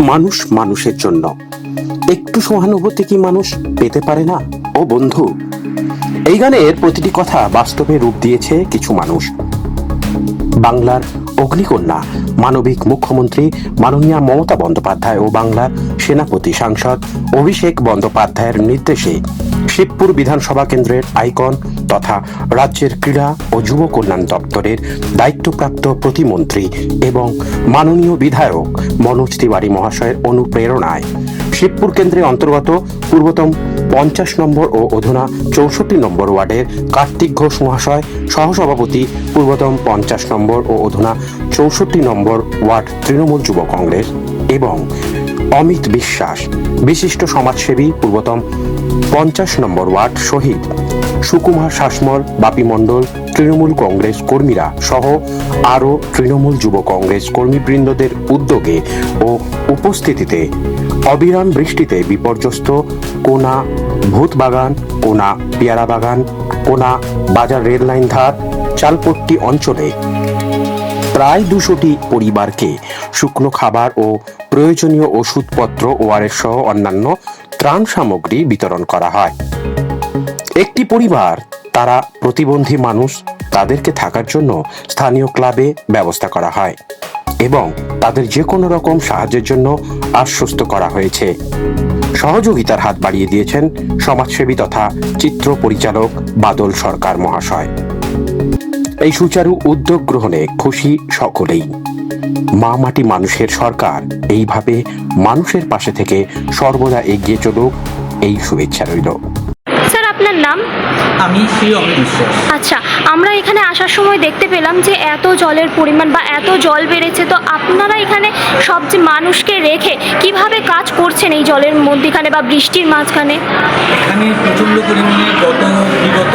মানুষ মানুষের জন্য। একটু সহানুভূতি কি মানুষ পেতে পারে না? ও বন্ধু, এই গানের প্রতিটি কথা বাস্তবে রূপ দিয়েছে কিছু মানুষ। বাংলার অগ্নিকন্যা, মানবিক মুখ্যমন্ত্রী মাননীয়া মমতা বন্দ্যোপাধ্যায় ও বাংলার সেনাপতি সাংসদ অভিষেক বন্দ্যোপাধ্যায়ের নির্দেশে শিবপুর বিধানসভা কেন্দ্রের আইকন তথা রাজ্যের ক্রীড়া ও যুব কল্যাণ দপ্তরের দায়িত্বপ্রাপ্ত প্রতিমন্ত্রী এবং মাননীয় বিধায়ক মনোজ তিওয়ারি মহাশয়ের অনুপ্রেরণায় শিবপুর কেন্দ্রে অন্তর্গত পূর্বতম পঞ্চাশ নম্বর ও অধুনা চৌষট্টি নম্বর ওয়ার্ডের কার্তিক ঘোষ মহাশয় সহসভাপতি পূর্বতম পঞ্চাশ নম্বর ও অধুনা চৌষট্টি নম্বর ওয়ার্ড তৃণমূল যুব কংগ্রেস এবং অমিত বিশ্বাস, বিশিষ্ট সমাজসেবী পূর্বতম পঞ্চাশ নম্বর ওয়ার্ড শহীদ। সুকুমার শাসমল, বাপি মণ্ডল, তৃণমূল কংগ্রেস কর্মীরা সহ আরও তৃণমূল যুব কংগ্রেস কর্মীবৃন্দদের উদ্যোগে ও উপস্থিতিতে অবিরাম বৃষ্টিতে বিপর্যস্ত কোনা ভূতবাগান কোনা পেয়ারা বাগান, কোনা বাজার রেল লাইন ধার চালপট্টি অঞ্চলে। প্রায় দুশোটি পরিবারকে শুকনো খাবার ও প্রয়োজনীয় ওষুধপত্র ওআরএস সহ অন্যান্য ত্রাণ সামগ্রী বিতরণ করা হয়। একটি পরিবার, তারা প্রতিবন্ধী মানুষ তাদেরকে থাকার জন্য স্থানীয় ক্লাবে ব্যবস্থা করা হয় এবং তাদের যে কোনো রকম সাহায্যের জন্য আশ্বস্ত করা হয়েছে। সহযোগিতার হাত বাড়িয়ে দিয়েছেন সমাজসেবী তথা চিত্র পরিচালক বাদল সরকার মহাশয়। এই সুচারু উদ্যোগ গ্রহণে খুশি সকলেই। মা মাটি মানুষের সরকার, এইভাবে মানুষের পাশে থেকে সর্বদা এগিয়ে চলুক, এই শুভেচ্ছা রইল। আপনার নাম? আমি শ্রী অমিত বিশ্বাস। আচ্ছা আমরা এখানে আসার সময় দেখতে পেলাম যে এত জলের পরিমাণ বা এত জল বেড়েছে তো আপনারা এখানে সব মানুষকে রেখে কীভাবে কাজ করছেন এই জলের মধ্যখানে বা বৃষ্টির মাঝখানে? এখানে প্রচণ্ড পরিমাণে গত, বিগত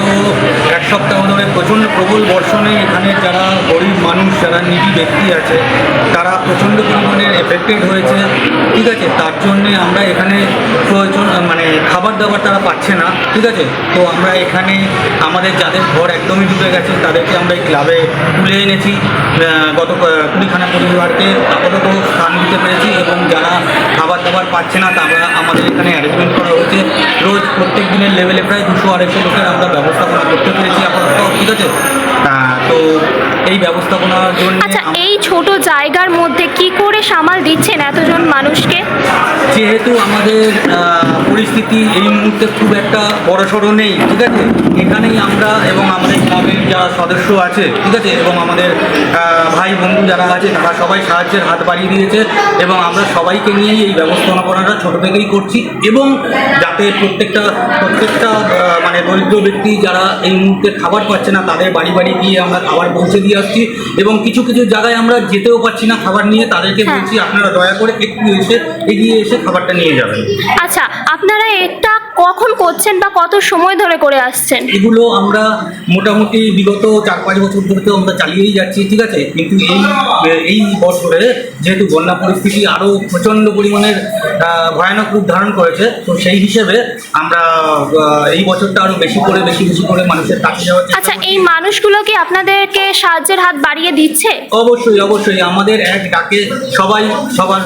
এক সপ্তাহ ধরে প্রচণ্ড প্রবল বর্ষণে এখানে যারা গরিব মানুষ, যারা নিজি ব্যক্তি আছে, তারা প্রচণ্ড পরিমাণে এফেক্টেড হয়েছে। ঠিক আছে, তার জন্যে আমরা এখানে প্রয়োজন মানে খাবার দাবার তারা পাচ্ছে না। ঠিক আছে, তো আমরা এখানে আমাদের যাদের ঘর একদমই ডুবে গেছে, তাদেরকে আমরা এই ক্লাবে তুলে এনেছি। গত কুড়িখানা পরিবারকে আপাতত স্থান দিতে পেরেছি এবং যারা খাবার দাবার পাচ্ছে না, তারা আমাদের এখানে অ্যারেঞ্জমেন্ট করা হয়েছে রোজ প্রত্যেক দিনের লেভেলে প্রায় দুশো, আড়াইশো লোকের আমরা ব্যবস্থাপনা করতে পেরেছি আপাতত, ঠিক আছে? তো এই ব্যবস্থাপনার জন্য আচ্ছা এই ছোট জায়গার মধ্যে কি করে সামাল দিচ্ছেন এতজন মানুষকে? যেহেতু আমাদের পরিস্থিতি এই মুহূর্তে খুব একটা বড়সড় নেই, ঠিক আছে? এখানেই আমরা এবং আমাদের ক্লাবের যারা সদস্য আছে, ঠিক আছে? এবং আমাদের ভাই বন্ধু যারা আছে, তারা সবাই সাহায্যের হাত বাড়িয়ে দিয়েছে এবং আমরা সবাইকে নিয়েই এই ব্যবস্থাপনাটা ছোটো থেকেই করছি এবং যাতে প্রত্যেকটা প্রত্যেকটা দরিদ্র ব্যক্তি যারা এই মুহূর্তে খাবার পাচ্ছে না তাদের বাড়ি বাড়ি গিয়ে আমরা খাবার পৌঁছে দিয়ে আসছি এবং কিছু কিছু জায়গায় আমরা যেতেও পারছি না খাবার নিয়ে তাদেরকে হ্যাঁ। বলছি আপনারা দয়া করে একটু এসে এগিয়ে এসে খাবারটা নিয়ে যাবেন আচ্ছা আপনারা এটা কখন করছেন বা কত সময় ধরে করে আসছেন? এগুলো আমরা মোটামুটি বিগত চার পাঁচ বছর ধরে তো আমরা চালিয়েই যাচ্ছি ঠিক আছে? কিন্তু এই এই বছরে যেহেতু বন্যা পরিস্থিতি আরও প্রচণ্ড পরিমাণের ভয়ানক রূপ ধারণ করেছে তো সেই হিসেবে আমরা এই বছরটা আরও বেশি করে বেশি বেশি করে মানুষের কাছে যাওয়ার আচ্ছা এই মানুষগুলো কি আপনাদেরকে সাহায্যের হাত বাড়িয়ে দিচ্ছে? অবশ্যই অবশ্যই। আমাদের এক ডাকে সবাই সবার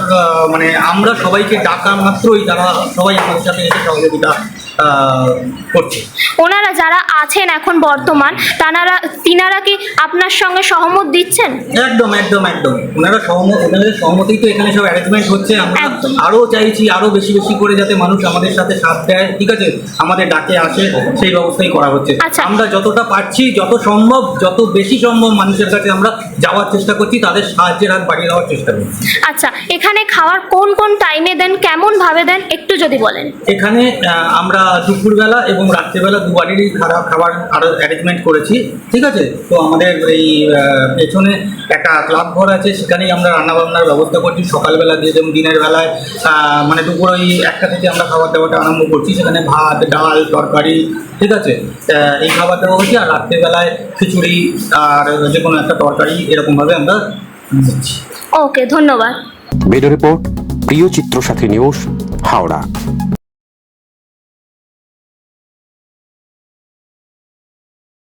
মানে আমরা সবাইকে ডাকা মাত্রই তারা সবাই আমাদের সাথে এসে সহযোগিতা Sure. করছে। ওনারা যারা আছেন এখন বর্তমান তানারা তিনারা কি আপনার সঙ্গে সহমত দিচ্ছেন? একদম একদম একদম। ওনারা সহমত ওনাদের সহমতেই তো এখানে সব অ্যারেঞ্জমেন্ট হচ্ছে। আমরা। আরও চাইছি আরও বেশি বেশি করে যাতে মানুষ আমাদের সাথে সাথ দেয়। ঠিক আছে? আমাদের ডাকে আসে সেই ব্যবস্থাই করা হচ্ছে। আচ্ছা। আমরা যতটা পারছি যত সম্ভব যত বেশি সম্ভব মানুষের কাছে আমরা যাওয়ার চেষ্টা করছি তাদের সাহায্যের হাত বাড়িয়ে দেওয়ার চেষ্টা করছি। আচ্ছা এখানে খাওয়ার কোন কোন টাইমে দেন কেমন ভাবে দেন একটু যদি বলেন। এখানে আমরা দুপুরবেলা এবং রাত্রেবেলা দুবারেরই খারাপ খাবার আরও অ্যারেঞ্জমেন্ট করেছি ঠিক আছে? তো আমাদের এই পেছনে একটা ক্লাব ঘর আছে সেখানেই আমরা রান্নাবান্নার ব্যবস্থা করছি। সকালবেলা দিয়ে যেমন দিনের বেলায় মানে দুপুর ওই একটা থেকে আমরা খাবার দাবারটা আরম্ভ করছি সেখানে ভাত ডাল তরকারি ঠিক আছে? এই খাবার দেওয়া হচ্ছে আর রাত্রেবেলায় খিচুড়ি আর যে কোনো একটা তরকারি এরকমভাবে আমরা দিচ্ছি। ওকে ধন্যবাদ। ব্যুরো রিপোর্ট প্রিয় চিত্র সাথী নিউজ হাওড়া।